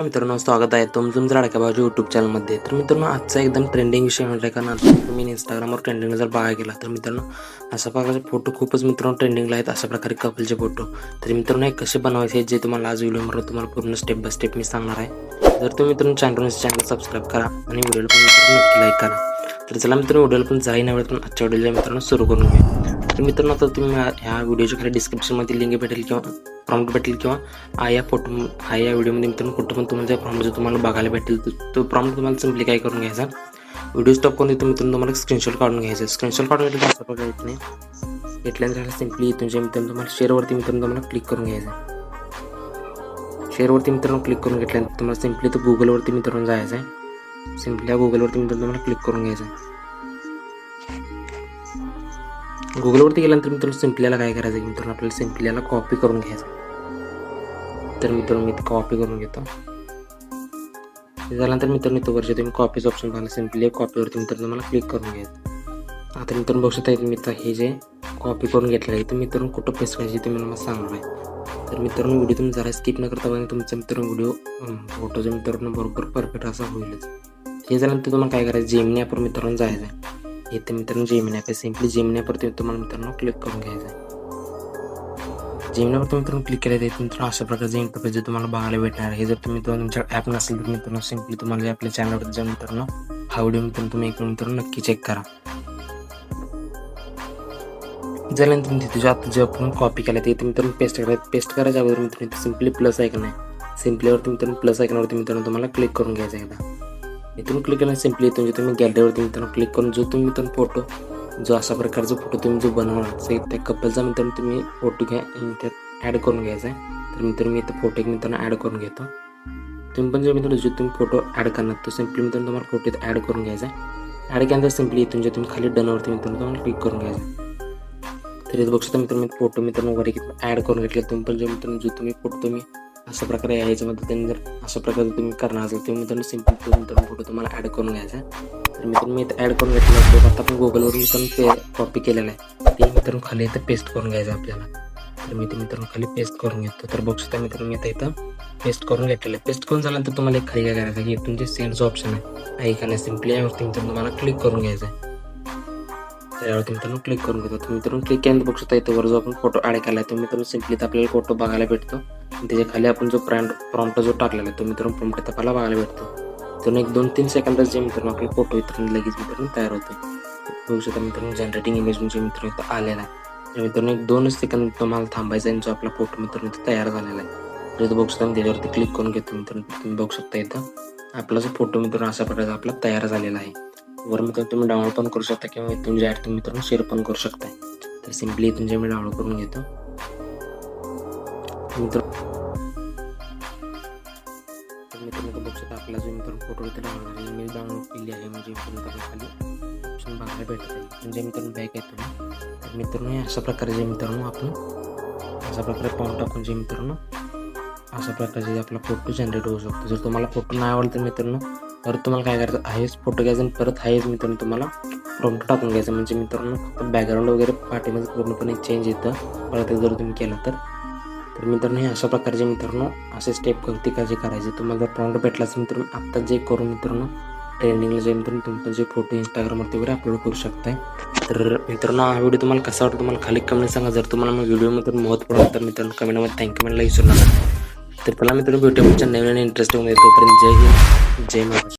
मित्रांनो स्वागत आहे तुमचं लाडक्या भाऊ युट्यूब चॅनलमध्ये तर मित्रांनो आजचा एकदम ट्रेंडिंग विषय म्हटलं का आता तुम्ही इंस्टाग्रामवर ट्रेंडिंगला जर बघायला गेला तर मित्रांनो अशा प्रकारचे फोटो खूपच मित्रांनो ट्रेंडिंगला आहेत अशा प्रकारे कपलचे फोटो तर मित्रांनो हे कसे बनवायचे जे तुम्हाला आज व्हिडिओमध्ये तुम्हाला पूर्ण स्टेप बाय स्टेप मी सांगणार आहे. जर तुम्ही मित्रांनो चॅनल चॅनल सबस्क्राईब करा आणि व्हिडिओला पण नक्की लाईक करा. तर चला मित्रांनो व्हिडिओला पण जाई नाही पण आजच्या व्हिडिओला मित्रांनो सुरू करून घ्या तर मित्रांनो आता तुम्ही ह्या व्हिडिओच्या खाली डिस्क्रिप्शनमध्ये लिंक भेटेल किंवा प्रॉम्प्ट भेटेल किंवा हा या फोटो हा या व्हिडिओमध्ये मित्रांनो कुठं पण तुम्हाला प्रॉम्प्ट जो तुम्हाला बघायला भेटेल. तो- प्रॉम्प्ट तुम्हाला सिम्पली काय करून घ्यायचा? व्हिडिओ स्टॉप करून तिथून मित्रांनो तुम्हाला स्क्रीनशॉट काढून घ्यायचा स्क्रीनशॉट काढून घेतलं असं बघा येत नाही घेतल्यानंतर सिम्पली इथून जे मित्रांनो तुम्हाला शेअरवरती मित्रांनो तुम्हाला क्लिक करून घ्यायचं शेअरवरती मित्रांनो क्लिक करून घेतल्यानंतर तुम्हाला सिम्पली तर गुगलवरती मित्रांनो जायचं आहे. सिम्पली या गुगलवरती मित्रांनो तुम्हाला क्लिक करून घ्यायचं आहे. गुगलवरती गेल्यानंतर मित्रांनो सिम्पली याला काय करायचं मित्रांनो आपल्याला सिम्पली याला कॉपी करून घ्यायचं तर मित्रांनो मी कॉपी करून घेतो. झाल्यानंतर मित्रांनो इथं वरच्या तुम्ही कॉपीच ऑप्शन पाहिलं सिम्पली कॉपीवरती मित्रांनो तुम्हाला क्लिक करून घ्यायचं. आता मित्रांनो बघू शकता मित्र हे जे कॉपी करून घेतलेलं आहे तर मित्रांनो कुठं पेस्ट करायची ते मला सांगणार आहे. तर मित्रांनो व्हिडिओ तुम्ही जरा स्किप न करता बघा तुमचा मित्रांनो व्हिडिओ फोटोचा मित्रांनो बरोबर परफेक्ट असा होईलच. हे झाल्यानंतर तुम्हाला काय करायचं जेमिनी ॲपवर मित्रांनो जायचं आहे. इथे मित्रांनो जेमिनी ॲप आहे सिम्पली जेमिनी ॲपवरती तुम्हाला मित्रांनो क्लिक करून घ्यायचं आहे. जेमिनावर तुम्ही मित्रांनो क्लिक केले तर मित्रांनो अशा प्रकारचे इंटरफेस जे तुम्हाला बघायला भेटणार हे जर तुम्ही तो तुमच्या ॲप नसेल तर मित्रांनो सिम्पली तुम्हाला आपल्या चॅनलवर जाऊन मित्रांनो हा व्हिडिओ मित्रांनो तुम्ही एक मित्रांनो नक्की चेक करा. झाल्यानंतर तुम्ही तिथे आता जे आपण कॉपी केलं ते मित्रांनो पेस्ट करायचं पेस्ट करायच्या अगोदर मित्रांनो सिम्पली प्लस ऐकन आहे. सिम्पलीवरती मित्रांनो प्लस ऐकण्यावरती मित्रांनो तुम्हाला क्लिक करून घ्यायचं एकदा. इथून क्लिक केलं सिम्पली तुम्ही तुम्ही गॅलरीवरती मित्रांनो क्लिक करून जो तुम्ही मित्रांनो फोटो जो अशा प्रकारचा फोटो तुम्ही जो बनवणार त्या कपलचा मित्रांनो तुम्ही फोटो घ्या आणि त्यात ॲड करून घ्यायचा आहे. तर मित्रांनो मी इथं फोटो एक मित्रांनो ॲड करून घेतो. तुम्ही पण जे मित्रांनो जो तुम्ही फोटो ॲड करणार तो सिम्पली मित्रांनो तुम्हाला फोटो इथं ॲड करून घ्यायचा आहे. ॲड केल्यानंतर सिम्पली तुमच्या जे तुम्ही खाली डनवरती मित्रांनो तुम्हाला क्लिक करून घ्यायचा तर इथं बघू शकता मित्रांनो मी फोटो मित्रांनो वगैरे ॲड करून घेतले तुम्ही पण जे मित्रांनो जो तुम्ही फोटो तुम्ही अशा प्रकारे याच्यामध्ये त्यांनी जर अशा प्रकारे तुम्ही करणार असेल तुम्ही मित्रांनो सिंपल मित्रांनो फोटो तुम्हाला ॲड करून घ्यायचा आहे. तर मित्रांनो मी इथं ॲड करून घेतलं तो आता आपण गुगलवरून पण पे कॉपी केलेलं आहे. ते मित्रांनो खाली इथं पेस्ट करून घ्यायचं आपल्याला. तर मी ते मित्रांनो खाली पेस्ट करून घेतो. तर बघू शकता मित्रांनो मी आता इथं पेस्ट करून घेतलेलं आहे. पेस्ट करून झाल्यानंतर तुम्हाला एक खाली काय करायचं की तुमचे सेंडचं ऑप्शन आहे ऐकाने सिम्पली यावरती मित्रांनो तुम्हाला क्लिक करून घ्यायचं आहे. त्यावरती मित्रांनो क्लिक करून घेतो. तुम्ही मित्रांनो क्लिक केल्यानंतर बघू शकता इथं वर जो आपण फोटो ॲड केला आहे तो मित्रांनो सिम्पली आपल्याला फोटो बघायला भेटतो. त्याच्याखाली आपण जो ब्रँड प्रॉम्प्ट जो टाकलेला आहे तो मित्रांनो प्रॉम्प्ट इथं आपल्याला बघायला भेटतो. तर एक दोन तीन सेकंदात जे मित्रांनो आपले फोटो मित्रांनो लगेच मित्रांनो तयार होतो. बघू शकता मित्रांनो जनरेटिंग इमेज म्हणजे मित्रांनो इथं आलेला आहे. मित्रांनो एक दोनच सेकंद तुम्हाला थांबायचा आहे आणि जो आपला फोटो मित्रांनो इथं तयार झालेला आहे. तर इथं बघू शकता मी त्याच्यावरती क्लिक करून घेतो मित्रांनो. तुम्ही बघू शकता इथं आपला जो फोटो मित्रांनो अशा प्रकारचा आपला तयार झालेला आहे. वर मित्रांनो तुम्ही डाउनलोड पण करू शकता किंवा इथून जे ॲड तुम्ही मित्रांनो शेअर पण करू शकता. तर सिम्पली इथून जे मी डाउनलोड करून घेतो. मित्र मित्रांनो आपला जो मित्रांनो फोटो इथे मी डाउनलोड केली आहे म्हणजे मित्रांनो खाली. ऑप्शन बघायला भेटत आहे म्हणजे मित्रांनो बॅक येतो तर मित्रांनो हे अशा प्रकारे जे मित्रांनो आपण अशा प्रकारे पाहून टाकून जे मित्रांनो अशा प्रकारचे आपला फोटो जनरेट होऊ शकतो. जर तुम्हाला फोटो नाही आवडला तर मित्रांनो तर तुम्हाला काय करायचं आहेच फोटो घ्यायचा आणि परत आहेच मित्रांनो तुम्हाला प्रॉम्प्ट टाकून घ्यायचं. म्हणजे मित्रांनो फक्त बॅकग्राऊंड वगैरे पाठीमध्ये पूर्णपणे चेंज येतं. परत जर तुम्ही केलं तर. तर मित्रांनो हे अशा प्रकारचे मित्रांनो असे स्टेप करते का जे करायचे तुम्हाला. जर प्रॉम्प्ट भेटला असेल मित्रांनो. आत्ता जे करून मित्रांनो ट्रेंडिंगला जे मित्रांनो तुमचं जे फोटो इंस्टाग्रामवरती वगैरे अपलोड करू शकताय. तर मित्रांनो हा व्हिडिओ तुम्हाला कसा वाटतो तुम्हाला खाली कमेंट सांगा. जर तुम्हाला मग व्हिडिओमध्ये महत्त्व तर मित्रांनो कमेंटमध्ये थँक्यू म्हणायला विसरू नका. तर पहिला मित्रांनो भेटूया पुढच्या नवीन इंटरेस्टिंग तोपर्यंत जय हिंद जय महाराष्ट्र.